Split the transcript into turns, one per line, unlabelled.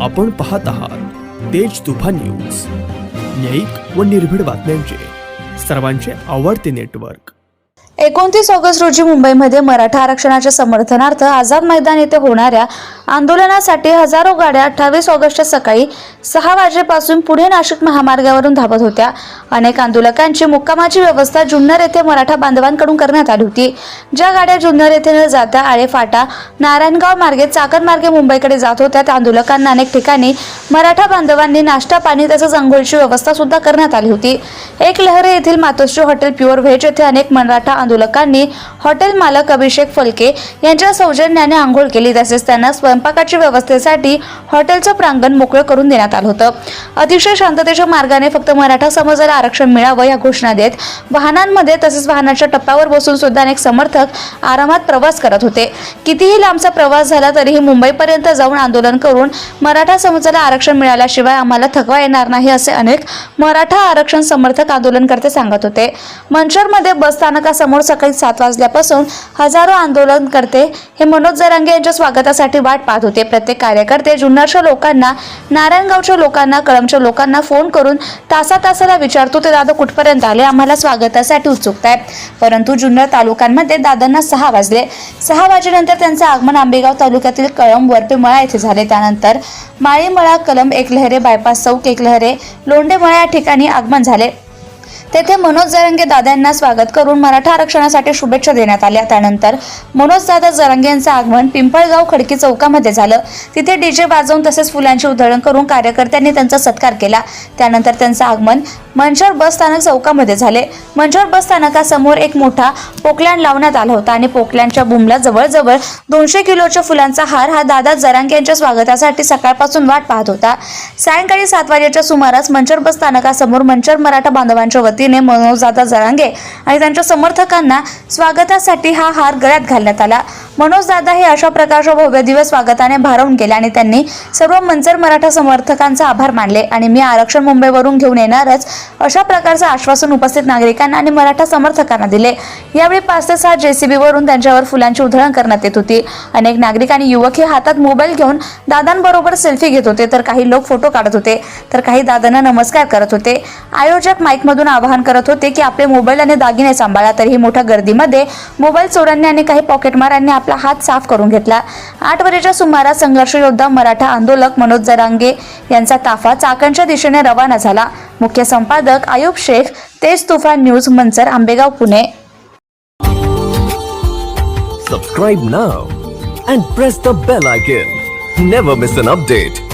आपण पाहत आहात तेज तुफान न्यूज. न्यायिक व निर्भीड बातम्यांचे. सर्वांचे आवडते नेटवर्क.
एकोणतीस ऑगस्ट रोजी मुंबईमध्ये मराठा आरक्षणाच्या समर्थनार्थ आझाद मैदान येथे होणाऱ्या आंदोलनासाठी हजारो गाड्या अठ्ठावीस ऑगस्टच्या सकाळी सहा वाजेपासून पुढे नाशिक महामार्गावरून धावत होत्या. अनेक आंदोलकांची मुक्कामाची व्यवस्था जुन्नर येथे मराठा बांधवांकडून करण्यात आली होती. ज्या गाड्या जुन्नर येथे न जाता आळे फाटा नारायणगाव मार्गे चाकण मार्गे मुंबईकडे जात होत्या त्या आंदोलकांना अनेक ठिकाणी मराठा बांधवांनी नाश्ता पाणी तसंच अंघोळीची व्यवस्था सुद्धा करण्यात आली होती. एक लहरे येथील मातोश्री हॉटेल प्युअर व्हेज येथे अनेक मराठा आंदोलकांनी हॉटेल मालक अभिषेक फलके यांच्या सौजन्याने आंघोळ केली. तसेच त्यांना स्वयंपाकाच्या व्यवस्थेसाठी हॉटेलचं प्रांगण मोकळं करून देण्यात आलं होतं. अतिशय शांततेच्या मार्गाने फक्त मराठा समाजाला आरक्षण मिळावं या घोषणा देत वाहनांमध्ये तसेच वाहनाच्या टप्प्यावर बसून सुद्धा अनेक समर्थक आरामात प्रवास करत होते. कितीही लांबचा प्रवास झाला तरीही मुंबईपर्यंत जाऊन आंदोलन करून मराठा समाजाला आरक्षण मिळाल्याशिवाय आम्हाला थकवा येणार नाही असे अनेक मराठा आरक्षण समर्थक आंदोलनकर्ते सांगत होते. मंचरमध्ये बस स्थानकासमोर सकाळी सात वाजल्यापासून हजारो आंदोलनकर्ते हे मनोज जरांगे यांच्या स्वागतासाठी वाट पाहत होते. प्रत्येक कार्यकर्ते जुन्नरच्या लोकांना नारायणगावच्या लोकांना कळमच्या लोकांना फोन करून तासा तासाला विचारतो ते दादा कुठपर्यंत आले? आम्हाला स्वागतासाठी उत्सुकता आहे. परंतु जुन्नर तालुक्यांमध्ये दादांना सहा वाजले. सहा वाजेनंतर त्यांचं आगमन आंबेगाव तालुक्यातील कळंब वरपेमळा येथे झाले. त्यानंतर माळीमळा कलम एकलहरे बायपास चौक एकलहरे लोंडेमळा या ठिकाणी आगमन झाले. तेथे मनोज जरंगे दादांना स्वागत करून मराठा आरक्षणासाठी शुभेच्छा देण्यात आल्या. त्यानंतर मनोज दादा जरंगे यांचं आगमन पिंपळगाव खडकी चौकामध्ये झालं. तिथे डीजे वाजवून तसेच फुलांची उधळण करून कार्यकर्त्यांनी त्यांचा सत्कार केला. त्यानंतर त्यांचं आगमन मंचर बस स्थानक चौकामध्ये झाले. मंचर बस स्थानकासमोर एक मोठा पोकलँड लावण्यात आला होता आणि पोकलँडच्या बुमला जवळजवळ दोनशे किलोच्या फुलांचा हार हा दादा जरांगे यांच्या स्वागतासाठी सकाळपासून वाट पाहत होता. सायंकाळी सात वाजेच्या सुमारास मंचर बस स्थानकासमोर मंचर मराठा बांधवांच्या वतीने मनोजदादा जरांगे आणि त्यांच्या समर्थकांना स्वागतासाठी हा हार गळ्यात घालण्यात आला. मनोजदादा हे अशा प्रकारच्या भव्य दिवस स्वागताने भारावून गेले आणि त्यांनी सर्व मंचर मराठा समर्थकांचा आभार मानले आणि मी आरक्षण मुंबईवरून घेऊन येणारच अशा प्रकारचं आश्वासन उपस्थित नागरिकांना आणि मराठा समर्थकांना दिले. यावेळी पाच ते सहा जेसीबीवरून त्यांच्यावर फुलांची उधळण करण्यात येत होती. अनेक नागरिक आणि युवक हे हातात मोबाईल घेऊन दादांबरोबर सेल्फी घेत होते तर काही लोक फोटो काढत होते तर काही दादांना नमस्कार करत होते. आयोजक माईकमधून आवाहन करत होते की आपले मोबाईल आणि दागिने सांभाळा तरीही मोठ्या गर्दीमध्ये मोबाईल चोरांनी आणि काही पॉकेटमारांनी आपला हात साफ करून घेतला आठ वर्षाच्या सुमारास संघर्ष योद्धा मराठा आंदोलक मनोज जरांगे यांचा ताफा चाकणच्या दिशेने रवाना झाला मुख्य संपादक Ayub Shaikh Tej Tufan news Manchar Ambegaon Pune
Subscribe now and press the bell icon. Never miss an update.